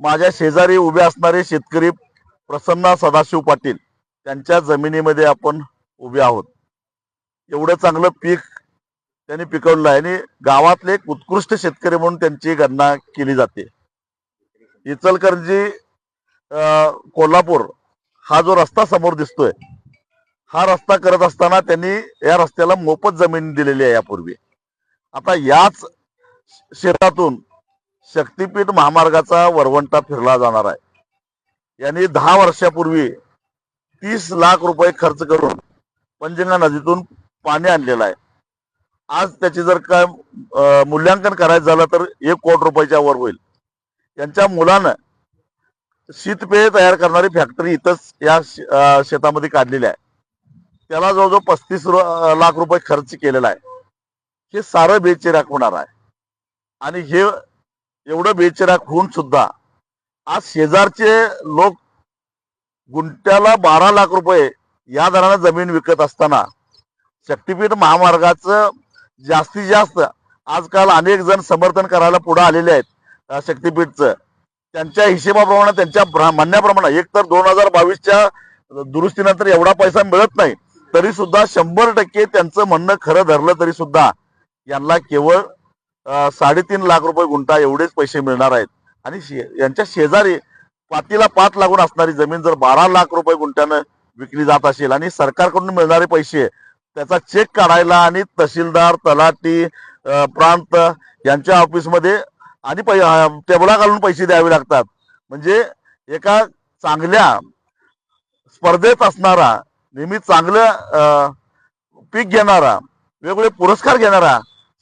माझ्या शेजारी उभे असणारे शेतकरी प्रसन्न सदाशिव पाटील त्यांच्या जमिनीमध्ये आपण उभे आहोत. एवढं चांगलं पीक त्यांनी पिकवलं आहे आणि गावातले एक उत्कृष्ट शेतकरी म्हणून त्यांची गणना केली जाते. इचलकरंजी अं, कोल्हापूर हा जो रस्ता समोर दिसतोय हा रस्ता करत असताना त्यांनी या रस्त्याला मोफत जमीन दिलेली आहे यापूर्वी. आता याच शेतातून शक्तीपीठ महामार्गाचा वरवंटा फिरला जाणार आहे. यांनी दहा वर्षापूर्वी तीस लाख रुपये खर्च करून पंजंगा नदीतून पाणी आणलेलं आहे. आज त्याचे जर काय मूल्यांकन करायचं झालं तर एक कोटी रुपयाच्या वर होईल. यांच्या मुलानं शीतपेय तयार करणारी फॅक्टरी इथंच या शे- शेतामध्ये काढलेली आहे. त्याला जवळजवळ पस्तीस लाख रुपये खर्च केलेला आहे. हे सारं बेचिराख होणार आहे. आणि हे एवढं बेचिराख होऊन सुद्धा आज शेजारचे लोक गुंट्याला बारा लाख रुपये या दरानं जमीन विकत असताना शक्तीपीठ महामार्गाचं जास्तीत जास्त आजकाल अनेक जण समर्थन करायला पुढे आलेले आहेत. शक्तिपीठचं शक्तीपीठचं. त्यांच्या हिशेबाप्रमाणे त्यांच्या म्हणण्याप्रमाणे एक तर दोन हजार बावीसच्या दुरुस्तीनंतर एवढा पैसा मिळत नाही तरी सुद्धा शंभर टक्के त्यांचं म्हणणं खरं धरलं तरी सुद्धा यांना केवळ साडेतीन लाख रुपये गुंठा एवढेच पैसे मिळणार आहेत. आणि शे- यांच्या शेजारी पातीला पाच लागून असणारी जमीन जर बारा लाख रुपये गुंठ्यानं विकली जात असेल आणि सरकारकडून मिळणारे पैसे त्याचा चेक काढायला आणि तहसीलदार तलाठी प्रांत यांच्या ऑफिसमध्ये आणि पै टेबला घालून पैसे द्यावे लागतात. म्हणजे एका चांगल्या स्पर्धेत असणारा नेहमी चांगलं पीक घेणारा वेगवेगळे पुरस्कार घेणारा